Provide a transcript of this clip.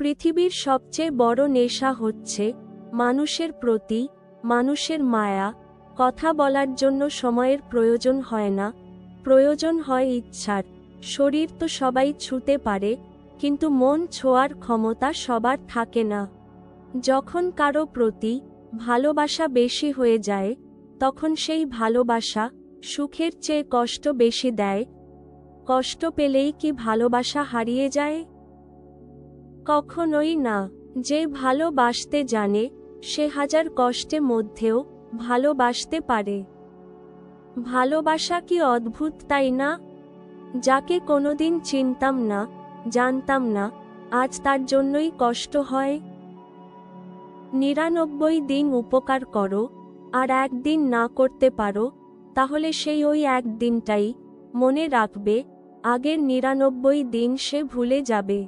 পৃথিবীর সবচেয়ে বড় নেশা হচ্ছে মানুষের প্রতি, মানুষের মায়া। কথা বলার জন্য সময়ের প্রয়োজন হয় না। প্রয়োজন হয় ইচ্ছার। শরীর তো সবাই ছুতে পারে, কিন্তু মন ছোঁয়ার ক্ষমতা সবার থাকে না। যখন কারও প্রতি ভালোবাসা বেশি হয়ে যায়, তখন সেই ভালোবাসা সুখের চেয়ে কষ্ট বেশি দেয়। কষ্ট পেলেই কি ভালোবাসা হারিয়ে যায়? কখনোই না, যে ভালোবাসতে জানে, সে হাজার কষ্টে মধ্যেও ভালোবাসতে পারে। ভালোবাসা কি অদ্ভুত তাই না? যাকে কোনোদিন চিনতাম না, জানতাম না, আজ তার জন্যই কষ্ট হয়। নিরানব্বই দিন উপকার করো, আর একদিন না করতে পারো, তাহলে সেই ওই একদিনটাই মনে রাখবে, আগের নিরানব্বই দিন সে ভুলে যাবে।